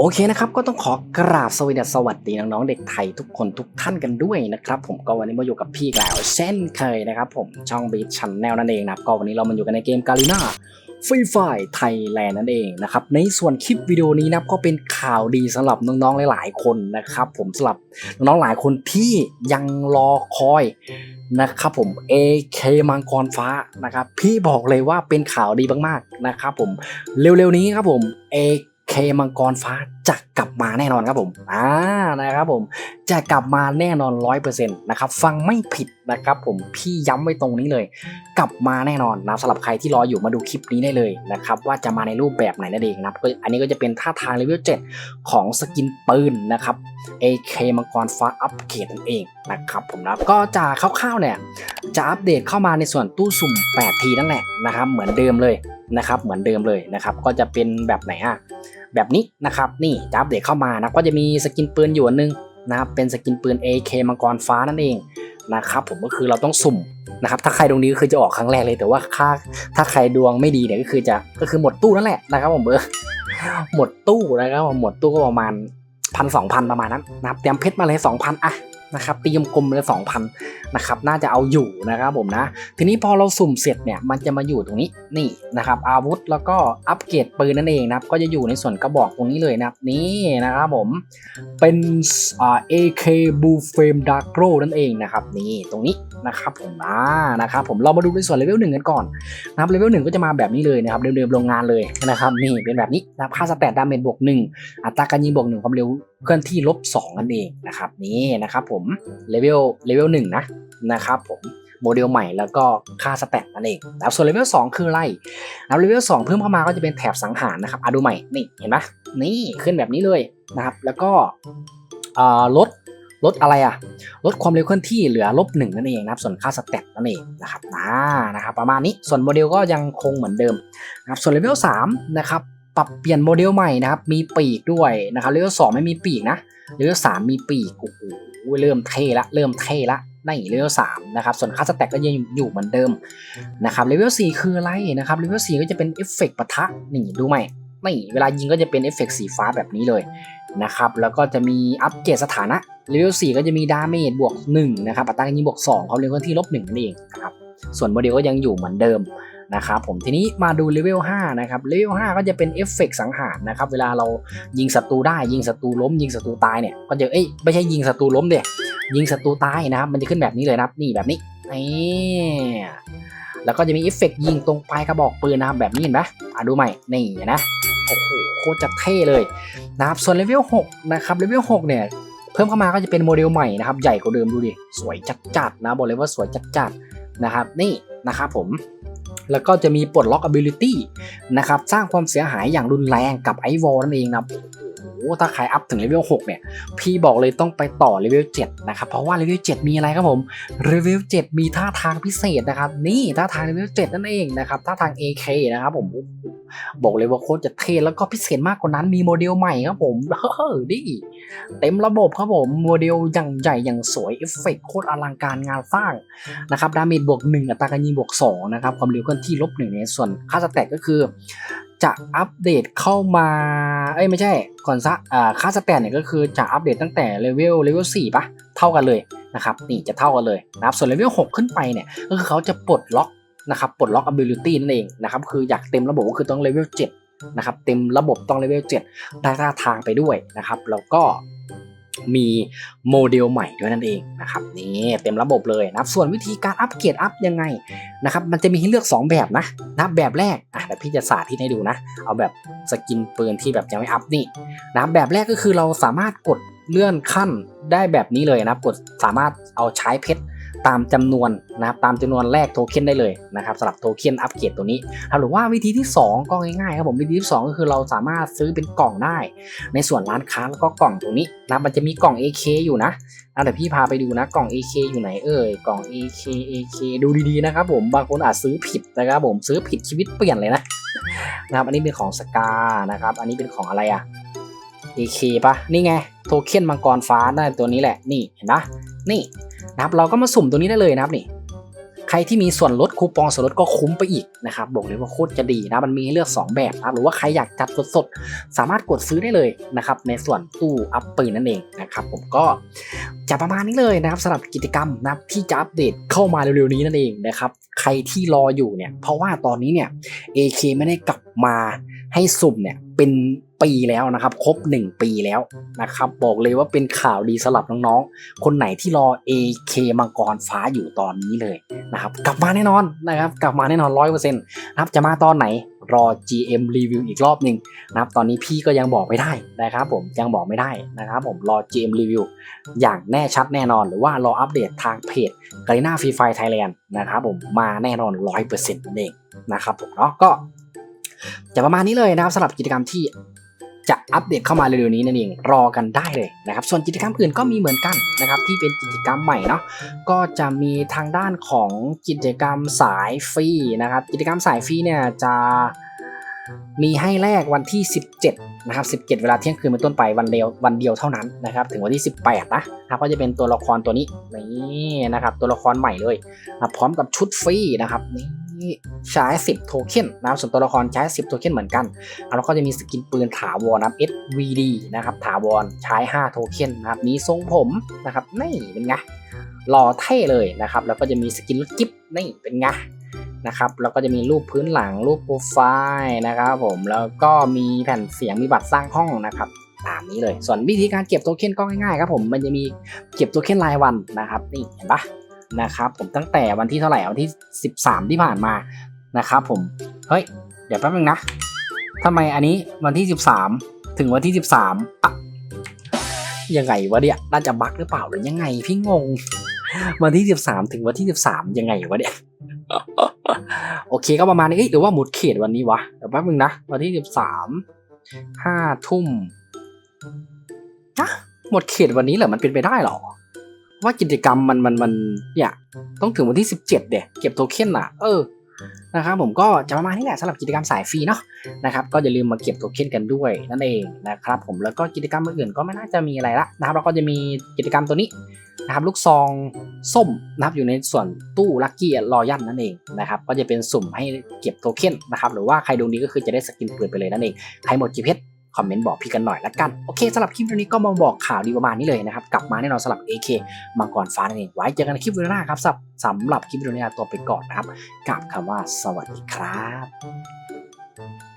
โอเคนะครับก็ต้องขอกราบสวัสดีสวัสดีน้องๆเด็กไทยทุกคนทุกท่านกันด้วยนะครับผมก็วันนี้มาอยู่กับพี่แล้วเช่นเคยนะครับผมช่องบีชันแนลนั่นเองนะก็วันนี้เรามาอยู่กันในเกมกาลิน่าฟรีไฟไทยแลนด์นั่นเองนะครับในส่วนคลิปวิดีโอนี้นะก็เป็นข่าวดีสำหรับน้องๆหลายๆคนนะครับผมสำหรับน้องๆหลายคนที่ยังรอคอยนะครับผม AK มังกรฟ้านะครับพี่บอกเลยว่าเป็นข่าวดีมากๆนะครับผมเร็วๆนี้ครับผม AK เคมังกรฟ้าจะกลับมาแน่นอนครับผมอ่านะครับผมจะกลับมาแน่นอนร้อยเปอร์เซ็นต์นะครับฟังไม่ผิดนะครับผมพี่ย้ำไว้ตรงนี้เลย กลับมาแน่นอนนะสำหรับใครที่รออยู่มาดูคลิปนี้ได้เลยนะครับว่าจะมาในรูปแบบไหนนั่นเองนะครับอันนี้ก็จะเป็นท่าทางเลเวล7ของสกินปืนนะครับ AK มังกรฟ้าอัปเกรดนั่นเองนะครับผมนะก็จะคร่าวๆเนี่ยจะอัปเดตเข้ามาในส่วนตู้สุ่ม 8 ทีนั่นแหละนะครับเหมือนเดิมเลยนะครับเหมือนเดิมเลยนะครับก็จะเป็นแบบไหนอะ แบบนี้นะครับนี่จะอัปเดตเข้ามานะก็จะมีสกินปืนอยู่อันนึงนะครับเป็นสกินปืน AK มังกรฟ้านั่นเองนะครับผมก็คือเราต้องสุ่มนะครับถ้าใครดวงดีก็คือจะออกครั้งแรกเลยแต่ว่าค่าถ้าใครดวงไม่ดีเนี่ยก็คือจะก็คือหมดตู้นั่นแหละนะครับผมเบอร์หมดตู้นะครับผมหมดตู้ก็ประมาณพันสองพันประมาณนั้นนะครับเตรียมเพชรมาเลยสองพันอะ นะครับตีกลมๆเลยสองพันนะครับน่าจะเอาอยู่นะครับผมนะ ทีนี้พอเราสุ่มเสร็จเนี่ยมันจะมาอยู่ตรงนี้นี่นะครับอาวุธแล้วก็อัปเกรดปืนนั่นเองนะครับก็จะอยู่ในส่วนกระบอกตรงนี้เลยนะครับนี่นะครับผมเป็นอ่า AK Blue Flame Dark Glow นั่นเองนะครับนี่ตรงนี้นะครับผมอ่านะครับผมเรามาดูในส่วนเลเวลหนึ่งกันก่อนนะครับเลเวลหนึ่งก็จะมาแบบนี้เลยนะครับเดิมๆโรงงานเลยนะครับนี่เป็นแบบนี้นะค่าสแตทดาเมจบวกหนึ่งอัตราการยิงบวกหนึ่งความเร็วเคลื่อนที่ลบสองนั่นเองนะครับนี่นะครับผมเลเวลเลเวลหนึ่งนะนะครับผมโมเดลใหม่แล้วก็ค่าสแตทนั่นเองนะครับส่วนเลเวล2คืออะไรนะครับเลเวล2เพิ่มเข้ามาก็จะเป็นแถบสังหารนะครับอะดูใหม่นี่เห็นไหมนี่ขึ้นแบบนี้เลยนะครับ แล้วก็ลดลดอะไรอะลดความเร็วเคลื่อนที่เหลือลบหนึ่งนั่นเองนะครับ ส่วนค่าสแตทนั่นเองนะครับอ่านะครับ ประมาณนี้ส่วนโมเดลก็ยังคงเหมือนเดิมนะครับส่วนเลเวล3นะครับ ปรับเปลี่ยนโมเดลใหม่นะครับ มีปีกด้วยนะครับ เลเวล2ไม่มีปีกนะ เลเวล3มีปีก โอ้โห เริ่มเท่ละ เริ่มเท่ละในเลเวลสามนะครับ ส่วนค่าสแต็กก็ยังอยู่เหมือนเดิมนะครับ เลเวลสี่คืออะไรนะครับ เลเวลสี่ก็จะเป็นเอฟเฟกต์ปะทะ นี่ดูไหมนี่เวลายิงก็จะเป็นเอฟเฟกต์สีฟ้าแบบนี้เลยนะครับ แล้วก็จะมีอัปเกรดสถานะ เลเวลสี่ก็จะมีดาเมจบวก1นะครับ อัตราการยิงบวก2ความเร็วเคลื่อนที่ลบ1นั่นเองนะครับ ส่วนโมเดลก็ยังอยู่เหมือนเดิม นะครับผมทีนี้มาดูเลเวล5นะครับเลเวล5ก็จะเป็นเอฟเฟกต์สังหารนะครับเวลาเรายิงศัตรูได้ยิงศัตรูล้ม ยิงศัตรูตายเนี่ยก็จะเอ้ยไม่ใช่ยิงศัตรูล้มเด็ยิงศัตรูตายนะครับมันจะขึ้นแบบนี้เลยนะครับนี่แบบนี้นี่แล้วก็จะมีเอฟเฟกต์ยิงตรงปลายกระบอกปืนนะครับแบบนี้เห็นไหมอะดูใหม่นี่นะโอ้โหโคตรจะเท่เลยนะครับส่วนเลเวล6นะครับเลเวล6เนี่ยเพิ่มเข้ามาก็จะเป็นโมเดลใหม่นะครับใหญ่กว่าเดิมดูดิสวยจัดๆนะบอกเลยว่าสวยจัดๆนะครับนี่นะครับผม แล้วก็จะมีปลดล็อก ability นะครับ สร้างความเสียหายอย่างรุนแรงกับไอวอลนั่นเองนะครับ ถ้าใครอัพถึงเลเวล6เนี่ย พี่บอกเลยต้องไปต่อเลเวล7นะครับ เพราะว่าเลเวล7มีอะไรครับผมเลเวล7มีท่าทางพิเศษนะครับ นี่ท่าทางเลเวล7นั่นเองนะครับท่าทาง AK นะครับผมบอกเลยว่าโคตรจะเท่แล้วก็พิเศษมากกว่านั้นมีโมเดลใหม่ครับผมเฮ้อดิเต็มระบบครับผมโมเดลอย่างใหญ่อย่างสวยเอฟเฟกโคตรอลังการงานสร้างนะครับดาเมจบวก1อัตราการยิงบวก2นะครับความเร็วเคลื่อนที่ลบ1ในส่วนค่าสแตทก็คือ จะอัปเดตเข้ามาเอ้ยไม่ใช่ก่อนซะอ่าค่าสแตทเนี่ยก็คือจะอัปเดตตั้งแต่เลเวลเลเวล4ปะเท่ากันเลยนะครับนี่จะเท่ากันเลยนะครับส่วนเลเวล6ขึ้นไปเนี่ยก็คือเขาจะปลดล็อกนะครับปลดล็อก ability นั่นเองนะครับคืออยากเต็มระบบก็คือต้องเลเวล7นะครับเต็มระบบต้องเลเวล7ได้ท่าทางไปด้วยนะครับแล้วก็ มีโมเดลใหม่ด้วยนั่นเองนะครับนี่เต็มระบบเลยนะครับ ส่วนวิธีการอัปเกรดอัพยังไงนะครับมันจะมีให้เลือก 2 แบบนะนะแบบแรกอะเดี๋ยวพี่จะสาธิตให้ดูนะ เอาแบบสกินปืนที่แบบยังไม่อัพนี่นะแบบแรกก็คือเราสามารถกดเลื่อนขั้นได้แบบนี้เลยนะกดสามารถเอาใช้เพชร ตามจำนวนนะครับตามจำนวนแรกโทเค็นได้เลยนะครับสำหรับโทเค็นอัปเกรดตัวนี้หรือว่าวิธีที่ 2 ก็ง่ายๆครับผมวิธีที่ 2 ก็คือเราสามารถซื้อเป็นกล่องได้ ในส่วนร้านค้าแล้วก็กล่องตัวนี้นะมันจะมีกล่อง AK อยู่นะนะเดี๋ยวพี่พาไปดูนะกล่อง AK อยู่ไหนเอ่ยกล่อง AK AK ดูดีๆนะครับผมบางคนอาจซื้อผิดนะครับผมซื้อผิดชีวิตเปลี่ยนเลยนะนะครับอันนี้เป็นของสกานะครับอันนี้เป็นของอะไรอะ AK ปะนี่ไง โทเค็นมังกรฟ้าได้ตัวนี้แหละ นี่เห็นปะนี่ นะครับเราก็มาสุ่มตัวนี้ได้เลยนะครับนี่ใครที่มีส่วนลดคูปองส่วนลดก็คุ้มไปอีกนะครับบอกเลยว่าโคตรจะดีนะมันมีให้เลือก 2 แบบนะรหรือว่าใครอยากจัดสดๆสามารถกดซื้อได้เลยนะครับในส่วนตู้อัพปืนนั่นเองนะครับผมก็จะประมาณนี้เลยนะครับสำหรับกิจกรรมนะที่จะอัปเดตเข้ามาเร็วๆนี้นั่นเองนะครับใครที่รออยู่เนี่ยเพราะว่าตอนนี้เนี่ย AK ไม่ได้กลับมาให้สุ่มเนี่ยเป็น ปีแล้วนะครับ ครบ 1 ปีแล้วนะครับ บอกเลยว่าเป็นข่าวดีสำหรับน้องๆ คนไหนที่รอ AK มังกรฟ้าอยู่ตอนนี้เลยนะครับ กลับมาแน่นอนนะครับ กลับมาแน่นอนร้อยเปอร์เซ็นต์นะครับจะมาตอนไหนรอ GM รีวิวอีกรอบหนึ่งนะครับตอนนี้พี่ก็ยังบอกไม่ได้นะครับผมยังบอกไม่ได้นะครับผมรอ GM รีวิวอย่างแน่ชัดแน่นอน หรือว่ารออัปเดตทางเพจ g a r i n a Free Fire Thailand นะครับผมมาแน่นอน 100%นั่นเองนะครับผมเนาะก็จะประมาณนี้เลยนะครับสำหรับกิจกรรมที่ อัปเดตเข้ามาเร็วๆนี้นั่นเองรอกันได้เลยนะครับ ส่วนกิจกรรมอื่นก็มีเหมือนกันนะครับที่เป็นกิจกรรมใหม่เนาะก็จะมีทางด้านของกิจกรรมสายฟรีนะครับ กิจกรรมสายฟรีเนี่ยจะมีให้แรกวันที่ 17 นะครับ 17 เวลาเที่ยงคืนเป็นต้นไปวันเดียววันเดียวเท่านั้นนะครับ ถึงวันที่ 18 นะนะครับก็จะเป็นตัวละครตัวนี้นี่นะครับ ตัวละครใหม่เลยนะพร้อมกับชุดฟรีนะครับนี่ ใช้10โทเค็นนะครับส่วนตัวละครใช้ 10โทเค็นเหมือนกัน แล้วก็จะมีสกินปืนถาวรนะครับ SVD นะครับถาวรใช้ 5 โทเค็นนะครับมีทรงผมนะครับนี่เป็นไงหล่อเท่เลยนะครับ แล้วก็จะมีสกินรถกิ๊บนี่เป็นไงนะครับแล้วก็จะมีรูปพื้นหลังรูปโปรไฟล์นะครับผมแล้วก็มีแผ่นเสียงมีบัตรสร้างห้องนะครับตามนี้เลย ส่วนวิธีการเก็บโทเค็นก็ง่ายๆครับผมมันจะมีเก็บโทเค็นรายวันนะครับนี่เห็นปะ นะครับผมตั้งแต่วันที่เท่าไหร่วันที่ 13 ที่ผ่านมานะครับผมเฮ้ยเดี๋ยวแป๊บนึงนะทำไมอันนี้วันที่ 13 ถึงวันที่ 13อะยังไงวะเนี่ยน่าจะบั๊กหรือเปล่าหรือยังไงพี่งง วันที่ 13 ถึงวันที่ 13 ยังไงวะเนี่ยโอเคก็ประมาณนี้เอ้ยหรือว่าหมดเขตวันนี้วะเดี๋ยวแป๊บนึงนะวันที่ 13 5ทุ่มฮะหมดเขตวันนี้เหรอมันเป็นไปได้หรอ ว่ากิจกรรมมันมันมันเนี่ยต้องถึงวันที่ 17เดี๋ยเก็บโทเค็นอะ เออนะครับผมก็จะประมาณนี้แหละสำหรับกิจกรรมสายฟรีเนาะนะครับก็อย่าลืมมาเก็บโทเค็นกันด้วยนั่นเองนะครับผมแล้วก็กิจกรรมอื่นๆก็ไม่น่าจะมีอะไรละนะครับแล้วก็จะมีกิจกรรมตัวนี้นะครับลูกซองส้มนะครับอยู่ในส่วนตู้ลัคกี้รอยันนั่นเองนะครับก็จะเป็นสุ่มให้เก็บโทเค็นนะครับหรือว่าใครดวงดีก็คือจะได้สกินปืนไปเลยนั่นเองใครหมดกี่เพชร คอมเมนต์บอกพี่กันหน่อยละกัน โอเคสำหรับคลิปวิดีโอนี้ก็มาบอกข่าวดีประมาณนี้เลยนะครับ กลับมาแน่นอนสำหรับ AK มังกรฟ้านั่นเองไว้เจอกันในคลิปวิดีโอหน้าครับสำหรับคลิปวิดีโอนี้ตัวไปก่อนนะครับกับคำว่าสวัสดีครับ